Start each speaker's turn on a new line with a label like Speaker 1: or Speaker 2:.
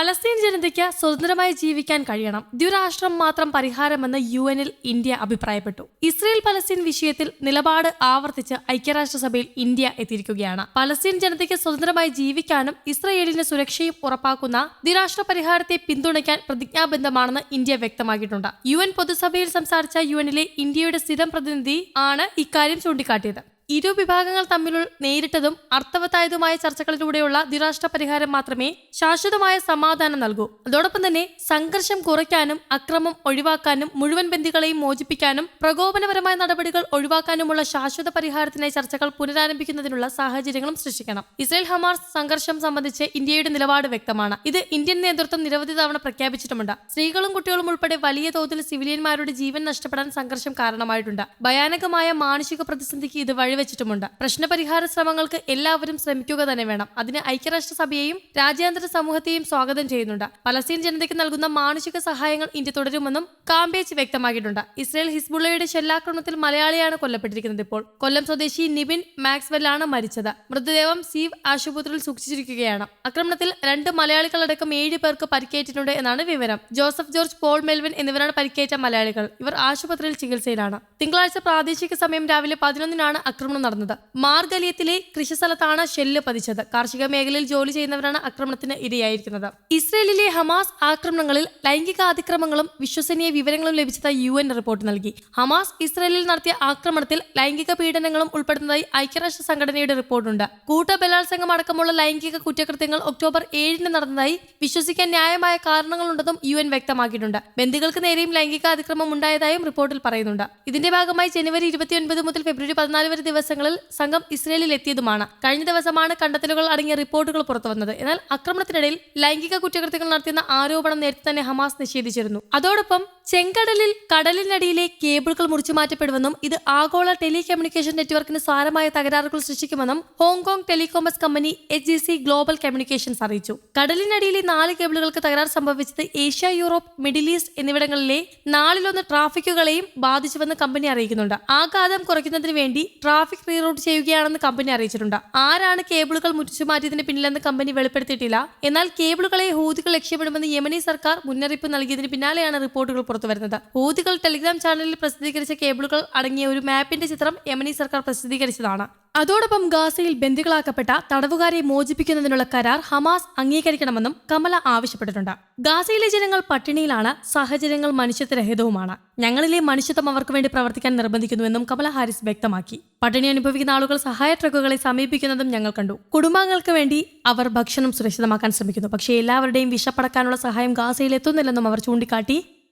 Speaker 1: Palestine ജനതയ്ക്ക് സ്വതന്ത്രമായി ജീവിക്കാൻ കഴിയണം. ദ്വിരാഷ്ട്രം മാത്രം പരിഹാരമെന്ന് യു എനിൽ ഇന്ത്യ അഭിപ്രായപ്പെട്ടു. ഇസ്രയേൽ പലസ്തീൻ വിഷയത്തിൽ നിലപാട് ആവർത്തിച്ച് ഐക്യരാഷ്ട്രസഭയിൽ ഇന്ത്യ എത്തിയിരിക്കുകയാണ്. പലസ്തീൻ ജനതയ്ക്ക് സ്വതന്ത്രമായി ജീവിക്കാനും ഇസ്രയേലിന്റെ സുരക്ഷയും ഉറപ്പാക്കുന്ന ദ്വിരാഷ്ട്ര പരിഹാരത്തെ പിന്തുണയ്ക്കാൻ പ്രതിജ്ഞാബദ്ധമാണെന്ന് ഇന്ത്യ വ്യക്തമാക്കിയിട്ടുണ്ട്. യു പൊതുസഭയിൽ സംസാരിച്ച യു എനിലെ ഇന്ത്യയുടെ സ്ഥിരം പ്രതിനിധി ആണ് ഇക്കാര്യം ചൂണ്ടിക്കാട്ടിയത്. ഇരു വിഭാഗങ്ങൾ തമ്മിൽ നേരിട്ടതും അർത്ഥവത്തായതുമായ ചർച്ചകളിലൂടെയുള്ള ദ്വിരാഷ്ട്ര പരിഹാരം മാത്രമേ ശാശ്വതമായ സമാധാനം നൽകൂ. അതോടൊപ്പം തന്നെ സംഘർഷം കുറയ്ക്കാനും അക്രമം ഒഴിവാക്കാനും മുഴുവൻ ബന്ധികളെയും മോചിപ്പിക്കാനും പ്രകോപനപരമായ നടപടികൾ ഒഴിവാക്കാനുമുള്ള ശാശ്വത പരിഹാരത്തിനായി ചർച്ചകൾ പുനരാരംഭിക്കുന്നതിനുള്ള സാഹചര്യങ്ങളും സൃഷ്ടിക്കണം. ഇസ്രയേൽ ഹമാസ് സംഘർഷം സംബന്ധിച്ച് ഇന്ത്യയുടെ നിലപാട് വ്യക്തമാണ്. ഇത് ഇന്ത്യൻ നേതൃത്വം നിരവധി തവണ പ്രഖ്യാപിച്ചിട്ടുമുണ്ട്. സ്ത്രീകളും കുട്ടികളും ഉൾപ്പെടെ വലിയ തോതിൽ സിവിലിയന്മാരുടെ ജീവൻ നഷ്ടപ്പെടാൻ സംഘർഷം കാരണമായിട്ടുണ്ട്. ഭയാനകമായ മാനുഷിക പ്രതിസന്ധിക്ക് ഇത് വഴിവെച്ചിട്ടുമുണ്ട് പ്രശ്നപരിഹാര ശ്രമങ്ങൾക്ക് എല്ലാവരും ശ്രമിക്കുക തന്നെ വേണം. അതിന് ഐക്യരാഷ്ട്രസഭയെയും രാജ്യാന്തര സമൂഹത്തെയും സ്വാഗതം ചെയ്യുന്നുണ്ട്. പലസ്തീൻ ജനതയ്ക്ക് നൽകുന്ന മാനുഷിക സഹായങ്ങൾ ഇന്ത്യ തുടരുമെന്നും കാമ്പേജ് വ്യക്തമാക്കിയിട്ടുണ്ട്. ഇസ്രയേൽ ഹിസ്ബുള്ളയുടെ ഷെല്ലാക്രമണത്തിൽ മലയാളിയാണ് കൊല്ലപ്പെട്ടിരിക്കുന്നത് ഇപ്പോൾ. കൊല്ലം സ്വദേശി നിബിൻ മാക്സ്വെല്ലാണ് മരിച്ചത്. മൃതദേഹം സീവ് ആശുപത്രിയിൽ സൂക്ഷിച്ചിരിക്കുകയാണ്. ആക്രമണത്തിൽ രണ്ട് മലയാളികളടക്കം ഏഴ് പേർക്ക് പരിക്കേറ്റിട്ടുണ്ട് എന്നാണ് വിവരം. ജോസഫ് ജോർജ് പോൾ മെൽവിൻ എന്നിവരാണ് പരിക്കേറ്റ മലയാളികൾ. ഇവർ ആശുപത്രിയിൽ ചികിത്സയിലാണ്. തിങ്കളാഴ്ച പ്രാദേശിക സമയം രാവിലെ പതിനൊന്നിനാണ് ആക്രമണം നടന്നത്. മാർഗലിയത്തിലെ കൃഷിസ്ഥലത്താണ് ഷെല്ല് പതിച്ചത്. കാർഷിക മേഖലയിൽ ജോലി ചെയ്യുന്നവരാണ് ആക്രമണത്തിന് ഇരയായിരിക്കുന്നത്. ഇസ്രയേലിലെ ഹമാസ് ആക്രമണങ്ങളിൽ ലൈംഗിക അതിക്രമങ്ങളും വിശ്വസനീയ വിവരങ്ങളും ലഭിച്ചതായി യു എൻ റിപ്പോർട്ട് നൽകി. ഹമാസ് ഇസ്രയേലിൽ നടത്തിയ ആക്രമണത്തിൽ ലൈംഗിക പീഡനങ്ങളും ഉൾപ്പെടുന്നതായി ഐക്യരാഷ്ട്ര സംഘടനയുടെ റിപ്പോർട്ടുണ്ട്. കൂട്ട ബലാത്സംഗം അടക്കമുള്ള ലൈംഗിക കുറ്റകൃത്യങ്ങൾ ഒക്ടോബർ ഏഴിന് നടന്നതായി വിശ്വസിക്കാൻ ന്യായമായ കാരണങ്ങളുണ്ടെന്നും യു എൻ വ്യക്തമാക്കിയിട്ടുണ്ട്. ബന്ധുക്കൾക്ക് നേരെയും ലൈംഗിക അതിക്രമം ഉണ്ടായതായും റിപ്പോർട്ടിൽ പറയുന്നുണ്ട്. ഇതിന്റെ ഭാഗമായി ജനുവരി ഇരുപത്തിയൊൻപത് മുതൽ ഫെബ്രുവരി പതിനാല് വരെ ദിവസങ്ങളിൽ സംഘം ഇസ്രയേലിൽ എത്തിയതുമാണ് കഴിഞ്ഞ ദിവസമാണ് കണ്ടെത്തലുകൾ അടങ്ങിയ റിപ്പോർട്ടുകൾ പുറത്തുവന്നത്. എന്നാൽ ആക്രമണത്തിനിടയിൽ ലൈംഗിക കുറ്റകൃത്യങ്ങൾ നടത്തിയെന്ന ആരോപണം നേരത്തെ തന്നെ ഹമാസ് നിഷേധിച്ചിരുന്നു. അതോടൊപ്പം ചെങ്കടലിൽ കടലിനടിയിലെ കേബിളുകൾ മുറിച്ചു മാറ്റപ്പെടുമെന്നും ഇത് ആഗോള ടെലികമ്മ്യൂണിക്കേഷൻ നെറ്റ്വർക്കിന് സാരമായ തകരാറുകൾ സൃഷ്ടിക്കുമെന്നും Hong Kong ടെലികോമേഴ്സ് company H G global communications അറിയിച്ചു. കടലിനടിയിലെ നാല് കേബിളുകൾക്ക് തകരാർ സംഭവിച്ചത് ഏഷ്യ യൂറോപ്പ് മിഡിൽ ഈസ്റ്റ് എന്നിവിടങ്ങളിലെ നാലിലൊന്ന് ട്രാഫിക്കുകളെയും ബാധിച്ചുവെന്ന് കമ്പനി അറിയിക്കുന്നുണ്ട്. ആഘാതം കുറയ്ക്കുന്നതിന് വേണ്ടി ട്രാഫിക് റീറൂട്ട് ചെയ്യുകയാണെന്ന് കമ്പനി അറിയിച്ചിട്ടുണ്ട്. ആരാണ് കേബിളുകൾ മുറിച്ചു മാറ്റിയതിന് പിന്നിലെന്ന് കമ്പനി വെളിപ്പെടുത്തിയിട്ടില്ല. എന്നാൽ കേബിളുകളെ ഹൂതികൾ ലക്ഷ്യമിടുമെന്ന് യമനി സർക്കാർ മുന്നറിയിപ്പ് നൽകിയതിന് പിന്നാലെയാണ് റിപ്പോർട്ടുകൾ പുറത്തുവരുന്നത് ഊതികൾ ടെലിഗ്രാം ചാനലിൽ പ്രസിദ്ധീകരിച്ച കേബിളുകൾ അടങ്ങിയ ഒരു മാപ്പിന്റെ ചിത്രം യമനി സർക്കാർ പ്രസിദ്ധീകരിച്ചതാണ്. അതോടൊപ്പം ഗാസയിൽ ബന്ദികളാക്കപ്പെട്ട തടവുകാരെ മോചിപ്പിക്കുന്നതിനുള്ള കരാർ ഹമാസ് അംഗീകരിക്കണമെന്നും കമല ആവശ്യപ്പെട്ടിട്ടുണ്ട്. ഗാസയിലെ ജനങ്ങൾ പട്ടിണിയിലാണ് സാഹചര്യങ്ങൾ മനുഷ്യത്വരഹിതവുമാണ്. ഞങ്ങളിലെ മനുഷ്യത്വം അവർക്ക് വേണ്ടി പ്രവർത്തിക്കാൻ നിർബന്ധിക്കുന്നുവെന്നും കമല ഹാരിസ് വ്യക്തമാക്കി. പട്ടിണി അനുഭവിക്കുന്ന ആളുകൾ സഹായ ട്രക്കുകളെ സമീപിക്കുന്നതും ഞങ്ങൾ കണ്ടു. കുടുംബാംഗങ്ങൾക്ക് വേണ്ടി അവർ ഭക്ഷണം സുരക്ഷിതമാക്കാൻ ശ്രമിക്കുന്നു. പക്ഷേ എല്ലാവരുടെയും വിഷപ്പടക്കാനുള്ള സഹായം ഗാസയിൽ എത്തുന്നില്ലെന്നും അവർ ചൂണ്ടിക്കാട്ടി